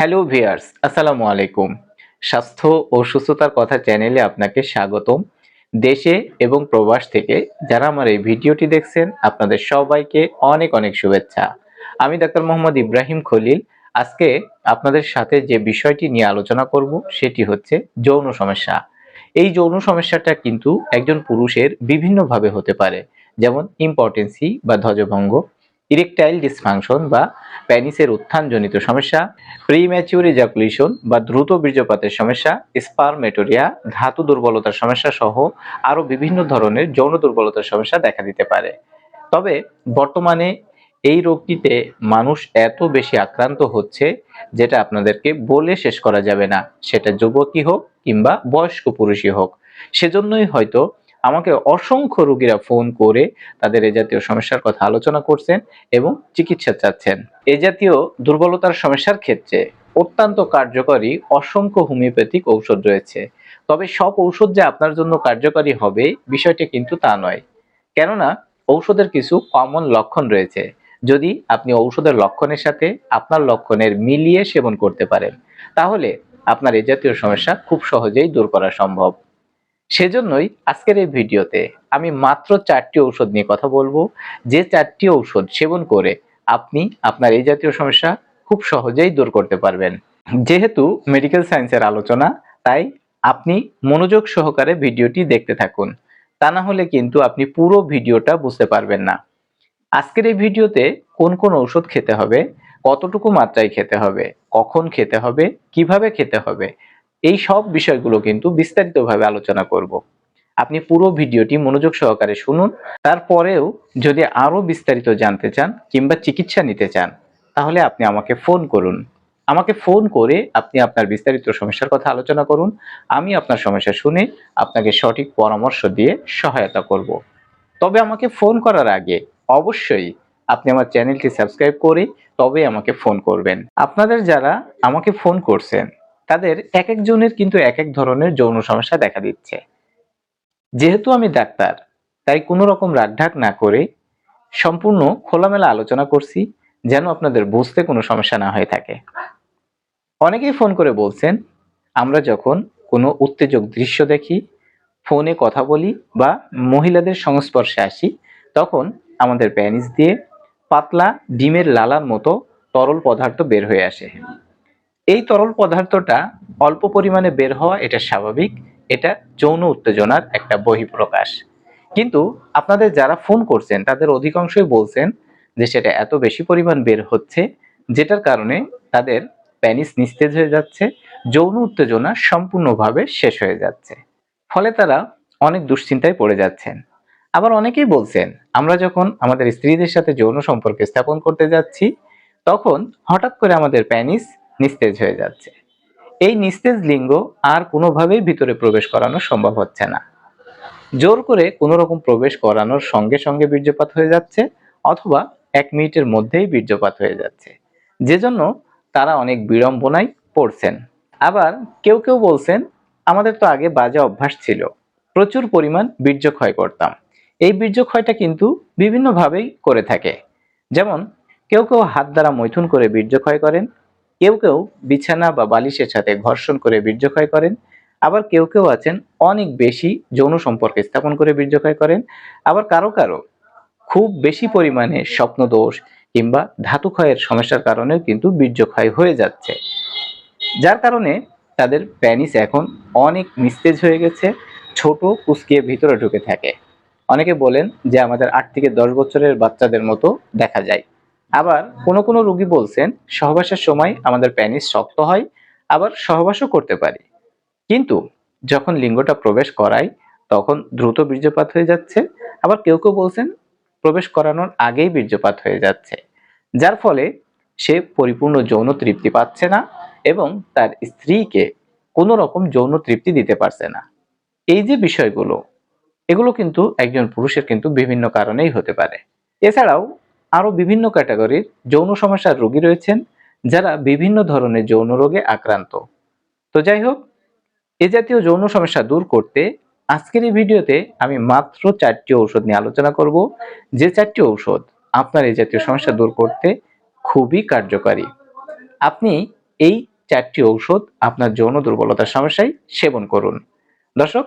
Hello viewers, আসসালামু আলাইকুম। স্বাস্থ্য ও সুস্থতার কথা চ্যানেলে আপনাকে স্বাগতম। দেশে এবং প্রবাস থেকে যারা আমার এই ভিডিওটি দেখছেন, আপনাদের সবাইকে অনেক অনেক শুভেচ্ছা। আমি ডাক্তার মোহাম্মদ ইব্রাহিম খলিল। আজকে আপনাদের সাথে যে বিষয়টি নিয়ে আলোচনা করব, সেটি হচ্ছে যৌন সমস্যা। এই যৌন সমস্যাটা কিন্তু একজন পুরুষের বিভিন্নভাবে হতে পারে, যেমন ইম্পর্টেন্সি বা ধ্বজভঙ্গ। ইরেকটাইল ডিসফাংশন বা প্যানিসের উত্থানজনিত সমস্যা প্রিম্যাচিউর ইজাকুলেশন বা দ্রুত বীর্যপাতের সমস্যা স্পারমেটোরিয়া ধাতু দুর্বলতার সমস্যা সহ আরও বিভিন্ন ধরনের যৌন দুর্বলতার সমস্যা দেখা দিতে পারে। তবে বর্তমানে এই রোগটিতে মানুষ এত বেশি আক্রান্ত হচ্ছে যেটা আপনাদেরকে বলে শেষ করা যাবে না। সেটা যুবকই হোক কিংবা বয়স্ক পুরুষই হোক। সেজন্যই হয়তো আমাকে অসংখ্য রোগীরা ফোন করে তাদের এ জাতীয় সমস্যার কথা আলোচনা করছেন এবং চিকিৎসা চাচ্ছেন। এ জাতীয় দুর্বলতার সমস্যার ক্ষেত্রে অত্যন্ত কার্যকরী অসংখ্য হোমিওপ্যাথিক ঔষধ রয়েছে। তবে সব ঔষধ যে আপনার জন্য কার্যকরী হবে বিষয়টি কিন্তু তা নয়। কেননা ঔষধের কিছু কমন লক্ষণ রয়েছে। যদি আপনি ঔষধের লক্ষণের সাথে আপনার লক্ষণের মিলিয়ে সেবন করতে পারেন, তাহলে আপনার এ জাতীয় সমস্যা খুব সহজেই দূর করা সম্ভব। সেজন্যই আজকের এই ভিডিওতে আমি মাত্র চারটি ঔষধ নিয়ে কথা বলব। যে চারটি ঔষধ সেবন করে আপনি আপনার এই জাতীয় সমস্যা খুব সহজেই দূর করতে পারবেন। যেহেতু মেডিকেল সায়েন্সের আলোচনা, তাই আপনি মনোযোগ সহকারে ভিডিওটি দেখতে থাকুন। তা না হলে কিন্তু আপনি পুরো ভিডিওটা বুঝতে পারবেন না। আজকের এই ভিডিওতে কোন কোন ঔষধ খেতে হবে, কতটুকু মাত্রায় খেতে হবে, কখন খেতে হবে, কীভাবে খেতে হবে এই সব বিষয়গুলো কিন্তু বিস্তারিতভাবে আলোচনা করব। আপনি পুরো ভিডিওটি মনোযোগ সহকারে শুনুন, তারপরেও যদি আরও বিস্তারিত জানতে চান কিংবা চিকিৎসা নিতে চান, তাহলে আপনি আমাকে ফোন করুন। আমাকে ফোন করে আপনি আপনার বিস্তারিত সমস্যার কথা আলোচনা করুন, আমি আপনার সমস্যা শুনে আপনাকে সঠিক পরামর্শ দিয়ে সহায়তা করব। তবে আমাকে ফোন করার আগে অবশ্যই আপনি আমার চ্যানেলটি সাবস্ক্রাইব করে তবে আমাকে ফোন করবেন। আপনাদের যারা আমাকে ফোন করছেন তাদের এক একজনের কিন্তু এক এক ধরনের যৌন সমস্যা দেখা দিচ্ছে। যেহেতু আমি ডাক্তার, তাই কোনো রকম রাগঢাক না করে সম্পূর্ণ খোলামেলা আলোচনা করছি যেন আপনাদের বুঝতে কোনো সমস্যা না হয়ে থাকে। অনেকেই ফোন করে বলছেন, আমরা যখন কোনো উত্তেজক দৃশ্য দেখি, ফোনে কথা বলি বা মহিলাদের সংস্পর্শে আসি, তখন আমাদের প্যানিস দিয়ে পাতলা ডিমের লালার মতো তরল পদার্থ বের হয়ে আসে। এই তরল পদার্থটা অল্প পরিমাণে বের হওয়া এটা স্বাভাবিক, এটা যৌন উত্তেজনার একটা বহিঃপ্রকাশ। কিন্তু আপনাদের যারা ফোন করছেন, তাদের অধিকাংশই বলছেন যে সেটা এত বেশি পরিমাণ বের হচ্ছে, যেটার কারণে তাদের প্যানিস নিস্তেজ হয়ে যাচ্ছে, যৌন উত্তেজনা সম্পূর্ণভাবে শেষ হয়ে যাচ্ছে। ফলে তারা অনেক দুশ্চিন্তায় পড়ে যাচ্ছেন। আবার অনেকেই বলছেন, আমরা যখন আমাদের স্ত্রীদের সাথে যৌন সম্পর্ক স্থাপন করতে যাচ্ছি, তখন হঠাৎ করে আমাদের প্যানিস নিস্তেজ হয়ে যাচ্ছে। এই নিস্তেজ লিঙ্গ আর কোনোভাবেই ভিতরে প্রবেশ করানো সম্ভব হচ্ছে না। জোর করে কোনো রকম প্রবেশ করানোর সঙ্গে সঙ্গে বীর্যপাত হয়ে যাচ্ছে অথবা এক মিনিটের মধ্যেই বীর্যপাত হয়ে যাচ্ছে। যে জন্য তারা অনেক বিড়ম্বনায় পড়ছেন। আবার কেউ কেউ বলছেন, আমাদের তো আগে বাজে অভ্যাস ছিল। প্রচুর পরিমাণ বীর্য ক্ষয় করতাম। এই বীর্য ক্ষয়টা কিন্তু বিভিন্নভাবেই করে থাকে। যেমন কেউ কেউ হাত দ্বারা মৈথুন করে বীর্য ক্ষয় করেন কেউ কেউ বিছানা বা বালিশের সাথে ঘর্ষণ করে বীর্যক্ষয় করেন, আবার কেউ কেউ আছেন অনেক বেশি যৌন সম্পর্ক স্থাপন করে বীর্যক্ষয় করেন, আবার কারও কারও খুব বেশি পরিমাণে স্বপ্নদোষ কিংবা ধাতুক্ষয়ের সমস্যার কারণেও কিন্তু বীর্যক্ষয় হয়ে যাচ্ছে। যার কারণে তাদের প্যানিস এখন অনেক মিস্তেজ হয়ে গেছে, ছোট কুচকিয়ে ভিতরে ঢুকে থাকে। অনেকে বলেন যে আমাদের আট থেকে দশ বছরের বাচ্চাদের মতো দেখা যায়। আবার কোনো কোনো রোগী বলছেন, সহবাসের সময় আমাদের প্যানিস শক্ত হয়, আবার সহবাসও করতে পারি। কিন্তু যখন লিঙ্গটা প্রবেশ করাই তখন দ্রুত বীর্যপাত হয়ে যাচ্ছে। আবার কেউ কেউ বলছেন, প্রবেশ করানোর আগেই বীর্যপাত হয়ে যাচ্ছে। যার ফলে সে পরিপূর্ণ যৌন তৃপ্তি পাচ্ছে না এবং তার স্ত্রীকে কোনো রকম যৌন তৃপ্তি দিতে পারছে না। এই যে বিষয়গুলো, এগুলো কিন্তু একজন পুরুষের কিন্তু বিভিন্ন কারণেই হতে পারে। এছাড়াও আরও বিভিন্ন ক্যাটাগরির যৌন সমস্যার রোগী রয়েছেন, যারা বিভিন্ন ধরনের যৌন রোগে আক্রান্ত। তো যাই হোক, এ জাতীয় যৌন সমস্যা দূর করতে আজকের এই ভিডিওতে আমি মাত্র চারটি ঔষধ নিয়ে আলোচনা করব। যে চারটি ঔষধ আপনার এই জাতীয় সমস্যা দূর করতে খুবই কার্যকারী। আপনি এই চারটি ঔষধ আপনার যৌন দুর্বলতার সমস্যায় সেবন করুন। দর্শক,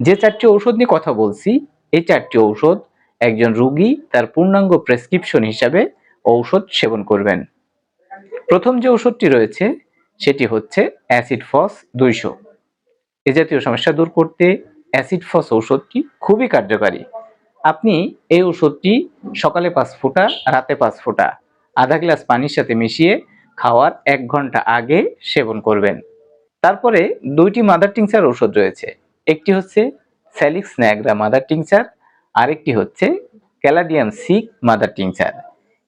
যে চারটি ঔষধ নিয়ে কথা বলছি, এই চারটি ঔষধ একজন রুগী তার পূর্ণাঙ্গ প্রেসক্রিপশন হিসাবে ঔষধ সেবন করবেন। প্রথম যে ওষুধটি রয়েছে, সেটি হচ্ছে অ্যাসিড ফস দুইশো। এ জাতীয় সমস্যা দূর করতে অ্যাসিড ফস ঔষধটি খুবই কার্যকারী। আপনি এই ওষুধটি সকালে পাঁচ ফোঁটা, রাতে পাঁচ ফোঁটা, আধা গ্লাস পানির সাথে মিশিয়ে খাওয়ার এক ঘণ্টা আগে সেবন করবেন। তারপরে দুইটি মাদার টিংচার ওষুধ রয়েছে। একটি হচ্ছে স্যালিক্স ন্যাগ্রা মাদার টিংচার আরেকটি হচ্ছে ক্যালাডিয়াম সিক মাদার টিংচার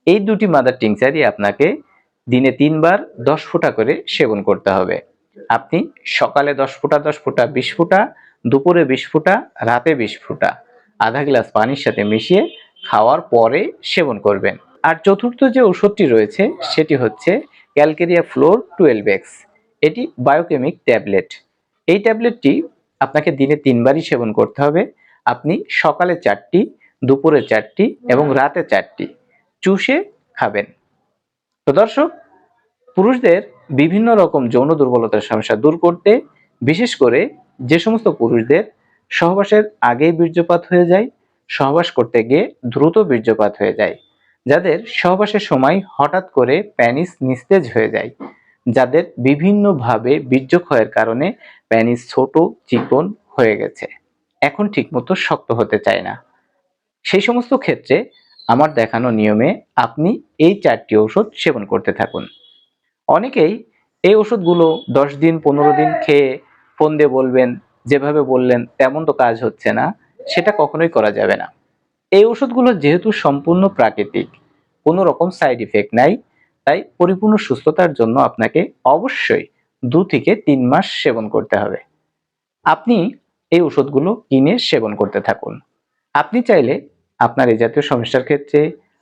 এই দুটি মাদার টিংচারই আপনাকে দিনে তিনবার দশ ফুটা করে সেবন করতে হবে। আপনি সকালে দশ ফুটা দশ ফুটা, বিশ ফুটা, দুপুরে বিশ ফুটা, রাতে বিশ ফুটা আধা গ্লাস পানির সাথে মিশিয়ে খাওয়ার পরে সেবন করবেন। আর চতুর্থ যে ওষুধটি রয়েছে সেটি হচ্ছে ক্যালকেরিয়া ফ্লোর টুয়েলভ এক্স। এটি বায়োকেমিক ট্যাবলেট। এই ট্যাবলেটটি আপনাকে দিনে তিনবারই সেবন করতে হবে। আপনি সকালে চারটি দুপুরে চারটি এবং রাতে চারটি চুষে খাবেন। তো দর্শক পুরুষদের বিভিন্ন রকম যৌন দুর্বলতার সমস্যা দূর করতে বিশেষ করে যে সমস্ত পুরুষদের সহবাসের আগেই বীর্যপাত হয়ে যায় সহবাস করতে গিয়ে দ্রুত বীর্যপাত হয়ে যায় যাদের সহবাসের সময় হঠাৎ করে প্যানিস নিস্তেজ হয়ে যায় যাদের বিভিন্নভাবে বীর্যক্ষয়ের কারণে প্যানিস ছোট চিকন হয়ে গেছে। এখন ঠিকমতো শক্ত হতে চায় না। সেই সমস্ত ক্ষেত্রে আমার দেখানো নিয়মে আপনি এই চারটি ওষুধ সেবন করতে থাকুন। অনেকেই এই ওষুধগুলো দশ দিন, পনেরো দিন খেয়ে ফোন দিয়ে বলবেন, যেভাবে বললেন তেমন তো কাজ হচ্ছে না, সেটা কখনোই করা যাবে না। এই ওষুধগুলো যেহেতু সম্পূর্ণ প্রাকৃতিক, কোনো রকম সাইড ইফেক্ট নাই, তাই পরিপূর্ণ সুস্থতার জন্য আপনাকে অবশ্যই দু থেকে তিন মাস সেবন করতে হবে। আপনি এই ওষুধগুলো কিনে সেবন করতে থাকুন। আপনি চাইলে আপনার এই জাতীয় সমস্যার ক্ষেত্রে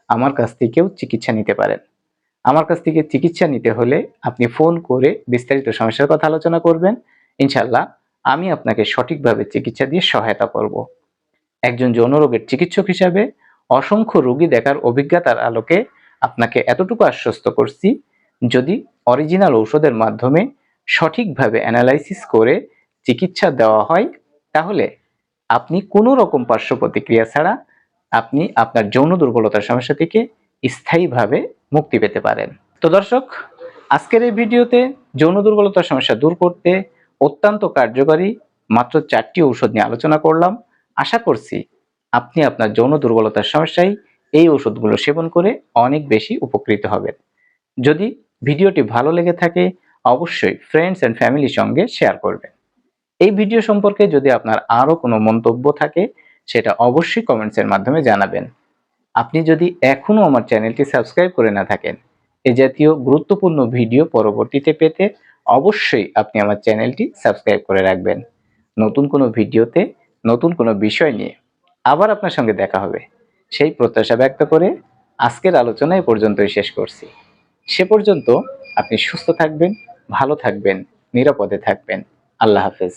আমার কাছ থেকেও চিকিৎসা নিতে পারেন। আমার কাছ থেকে চিকিৎসা নিতে হলে আপনি ফোন করে বিস্তারিত সমস্যার কথা আলোচনা করবেন। ইনশাল্লাহ আমি আপনাকে সঠিকভাবে চিকিৎসা দিয়ে সহায়তা করব। একজন যৌন রোগের চিকিৎসক হিসাবে অসংখ্য রোগী দেখার অভিজ্ঞতার আলোকে আপনাকে এতটুকু আশ্বস্ত করছি, যদি অরিজিনাল ঔষধের মাধ্যমে সঠিকভাবে অ্যানালাইসিস করে চিকিৎসা দেওয়া হয় তাহলে আপনি কোনো রকম পার্শ্ব প্রতিক্রিয়া ছাড়া আপনি আপনার যৌন দুর্বলতার সমস্যা থেকে স্থায়ীভাবে মুক্তি পেতে পারেন। তো দর্শক, আজকের এই ভিডিওতে যৌন দুর্বলতার সমস্যা দূর করতে অত্যন্ত কার্যকরী মাত্র চারটি ঔষধ নিয়ে আলোচনা করলাম। আশা করছি আপনি আপনার যৌন দুর্বলতার সমস্যায় এই ওষুধগুলো সেবন করে অনেক বেশি উপকৃত হবেন। যদি ভিডিওটি ভালো লেগে থাকে, অবশ্যই ফ্রেন্ডস অ্যান্ড ফ্যামিলির সঙ্গে শেয়ার করবেন। এই ভিডিও সম্পর্কে যদি আপনার আরও কোনো মন্তব্য থাকে, সেটা অবশ্যই কমেন্টসের মাধ্যমে জানাবেন। আপনি যদি এখনও আমার চ্যানেলটি সাবস্ক্রাইব করে না থাকেন, এ জাতীয় গুরুত্বপূর্ণ ভিডিও পরবর্তীতে পেতে অবশ্যই আপনি আমার চ্যানেলটি সাবস্ক্রাইব করে রাখবেন। নতুন কোনো ভিডিওতে নতুন কোনো বিষয় নিয়ে আবার আপনার সঙ্গে দেখা হবে। সেই প্রত্যাশা ব্যক্ত করে আজকের আলোচনা এ পর্যন্তই শেষ করছি। সে পর্যন্ত আপনি সুস্থ থাকবেন, ভালো থাকবেন, নিরাপদে থাকবেন। আল্লাহ হাফেজ।